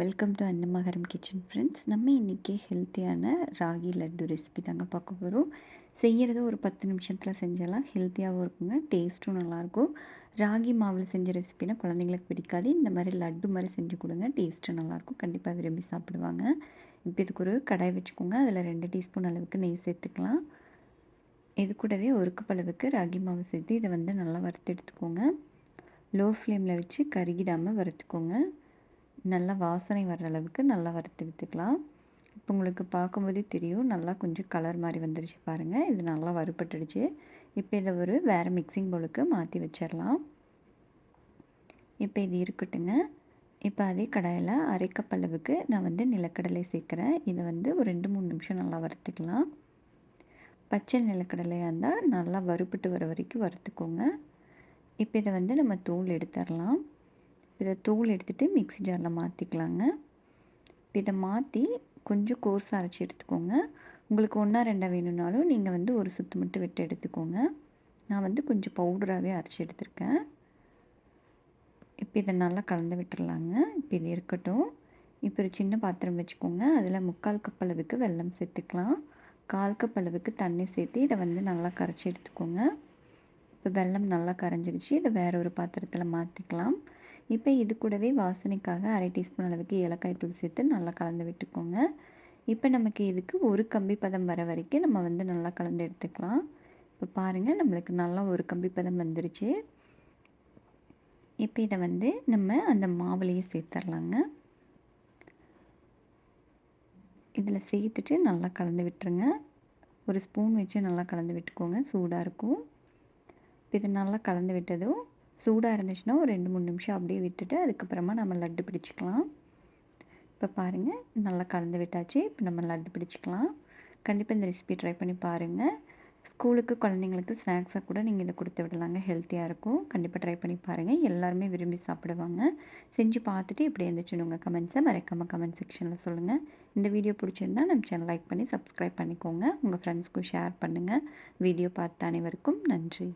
Welcome to அன்னமகரம் kitchen friends நம்ம இன்றைக்கி ஹெல்த்தியான ராகி லட்டு ரெசிபி தாங்க பார்க்க போகிறோம் செய்கிறது ஒரு பத்து நிமிஷத்தில் செஞ்சலாம் ஹெல்த்தியாகவும் இருக்குங்க. டேஸ்ட்டும் நல்லாயிருக்கும். ராகி மாவில் செஞ்ச ரெசிபினா குழந்தைங்களுக்கு பிடிக்காது. இந்த மாதிரி லட்டு மாதிரி செஞ்சு கொடுங்க. டேஸ்ட்டும் நல்லாயிருக்கும். கண்டிப்பாக விரும்பி சாப்பிடுவாங்க. இப்போ இதுக்கு ஒரு கடாய் வச்சுக்கோங்க. அதில் ரெண்டு டீஸ்பூன் அளவுக்கு நெய் சேர்த்துக்கலாம். இது கூடவே ஒரு கப் அளவுக்கு ராகி மாவு சேர்த்து இதை வந்து நல்லா வறுத்து எடுத்துக்கோங்க. லோ ஃப்ளேமில் வச்சு கருகிடாமல் வறுத்துக்கோங்க. நல்லா வாசனை வர்ற அளவுக்கு நல்லா வறுத்து விற்றுக்கலாம் இப்போ உங்களுக்கு பார்க்கும்போதே தெரியும் நல்லா கொஞ்சம் கலர் மாதிரி வந்துடுச்சு பாருங்கள் இது நல்லா வறுப்பட்டுடுச்சு இப்போ இதை ஒரு வேறு மிக்சிங் பவுலுக்கு மாற்றி வச்சிடலாம். இப்போ இது இருக்கட்டுங்க. இப்போ அதே கடாயில் அரைக்கப் அளவுக்கு நான் வந்து நிலக்கடலை சேர்க்குறேன். இதை வந்து ஒரு ரெண்டு மூணு நிமிஷம் நல்லா வறுத்துக்கலாம். பச்சை நிலக்கடலையாக இருந்தால் நல்லா வறுப்பட்டு வர வரைக்கும் வறுத்துக்கோங்க. இப்போ இதை வந்து நம்ம தூள் எடுத்துடலாம். இதை தூள் எடுத்துகிட்டு மிக்ஸி ஜாரில் மாற்றிக்கலாங்க இதை மாற்றி கொஞ்சம் கோர்ஸாக அரைச்சி எடுத்துக்கோங்க. உங்களுக்கு ஒன்றா ரெண்டாக வேணும்னாலும் நீங்கள் வந்து ஒரு சுத்து மட்டும் விட்டு எடுத்துக்கோங்க. நான் வந்து கொஞ்சம் பவுடராகவே அரைச்சி எடுத்திருக்கேன். இப்போ இதை நல்லா கலந்து விட்டுடலாங்க இப்போ இது இருக்கட்டும். இப்போ ஒரு சின்ன பாத்திரம் வச்சுக்கோங்க. அதில் முக்கால் கப் அளவுக்கு வெல்லம் சேர்த்துக்கலாம். கால் கப் அளவுக்கு தண்ணி சேர்த்து இதை வந்து நல்லா கரைச்சி எடுத்துக்கோங்க. இப்போ வெல்லம் நல்லா கரைஞ்சிருச்சு. இதை வேறு ஒரு பாத்திரத்தில் மாற்றிக்கலாம் இப்போ இது கூடவே வாசனைக்காக அரை டீஸ்பூன் அளவுக்கு ஏலக்காய் தூள் சேர்த்து நல்லா கலந்து விட்டுக்கோங்க. இப்போ நமக்கு இதுக்கு ஒரு கம்பி பதம் வர வரைக்கும் நம்ம வந்து நல்லா கலந்து எடுத்துக்கலாம். இப்போ பாருங்கள் நம்மளுக்கு நல்லா ஒரு கம்பி பதம் வந்துருச்சு. இப்போ இதை வந்து நம்ம அந்த மாவுலேயே சேர்த்துர்லாங்க. இதில் சேர்த்துட்டு நல்லா கலந்து விட்டுருங்க. ஒரு ஸ்பூன் வச்சு நல்லா கலந்து விட்டுக்கோங்க சூடாக இருக்கும். இப்போ இது நல்லா கலந்து விட்டதும் சூடாக இருந்துச்சுன்னா ஒரு ரெண்டு மூணு நிமிஷம் அப்படியே விட்டுட்டு அதுக்கப்புறமா நம்ம லட்டு பிடிச்சிக்கலாம். இப்போ பாருங்கள் நல்லா கலந்து விட்டாச்சு. இப்போ நம்ம லட்டு பிடிச்சிக்கலாம். கண்டிப்பாக இந்த ரெசிபி ட்ரை பண்ணி பாருங்கள் ஸ்கூலுக்கு குழந்தைங்களுக்கு ஸ்நாக்ஸாக கூட நீங்கள் இதை கொடுத்து விடலாங்க. ஹெல்த்தியாக இருக்கும். கண்டிப்பாக ட்ரை பண்ணி பாருங்கள் எல்லாருமே விரும்பி சாப்பிடுவாங்க. செஞ்சு பார்த்துட்டு இப்படி இருந்துச்சுன்னு உங்கள் கமெண்ட்ஸை மறக்காமல் கமெண்ட் செக்ஷனில் சொல்லுங்கள் இந்த வீடியோ பிடிச்சிருந்தா நம்ம சேனல் லைக் பண்ணி சப்ஸ்கிரைப் பண்ணிக்கோங்க. உங்கள் ஃப்ரெண்ட்ஸ்க்கும் ஷேர் பண்ணுங்கள் வீடியோ பார்த்த அனைவருக்கும் நன்றி.